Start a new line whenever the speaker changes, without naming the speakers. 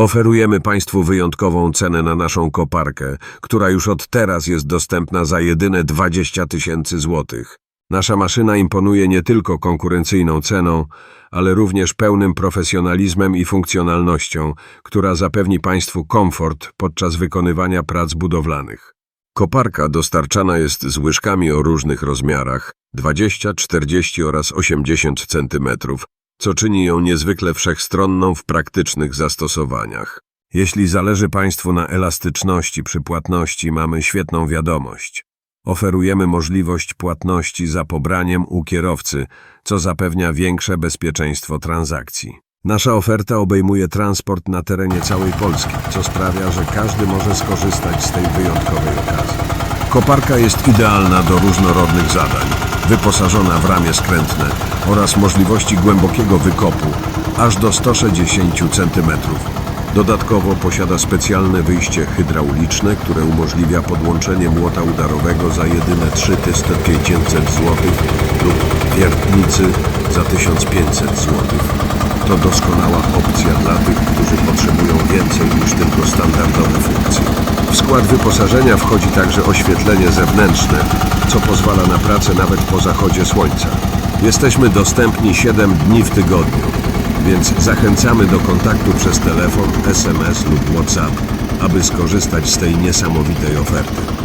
Oferujemy Państwu wyjątkową cenę na naszą koparkę, która już od teraz jest dostępna za jedyne 20 tysięcy złotych. Nasza maszyna imponuje nie tylko konkurencyjną ceną, ale również pełnym profesjonalizmem i funkcjonalnością, która zapewni Państwu komfort podczas wykonywania prac budowlanych. Koparka dostarczana jest z łyżkami o różnych rozmiarach 20, 40 oraz 80 cm, co czyni ją niezwykle wszechstronną w praktycznych zastosowaniach. Jeśli zależy Państwu na elastyczności przy płatności, mamy świetną wiadomość. Oferujemy możliwość płatności za pobraniem u kierowcy, co zapewnia większe bezpieczeństwo transakcji. Nasza oferta obejmuje transport na terenie całej Polski, co sprawia, że każdy może skorzystać z tej wyjątkowej okazji. Koparka jest idealna do różnorodnych zadań, wyposażona w ramię skrętne oraz możliwości głębokiego wykopu aż do 160 cm. Dodatkowo posiada specjalne wyjście hydrauliczne, które umożliwia podłączenie młota udarowego za jedyne 3500 zł lub wiertnicy za 1500 zł. To doskonała opcja dla tych, którzy potrzebują więcej niż tylko standardowe funkcje. Skład wyposażenia wchodzi także oświetlenie zewnętrzne, co pozwala na pracę nawet po zachodzie słońca. Jesteśmy dostępni 7 dni w tygodniu, więc zachęcamy do kontaktu przez telefon, SMS lub WhatsApp, aby skorzystać z tej niesamowitej oferty.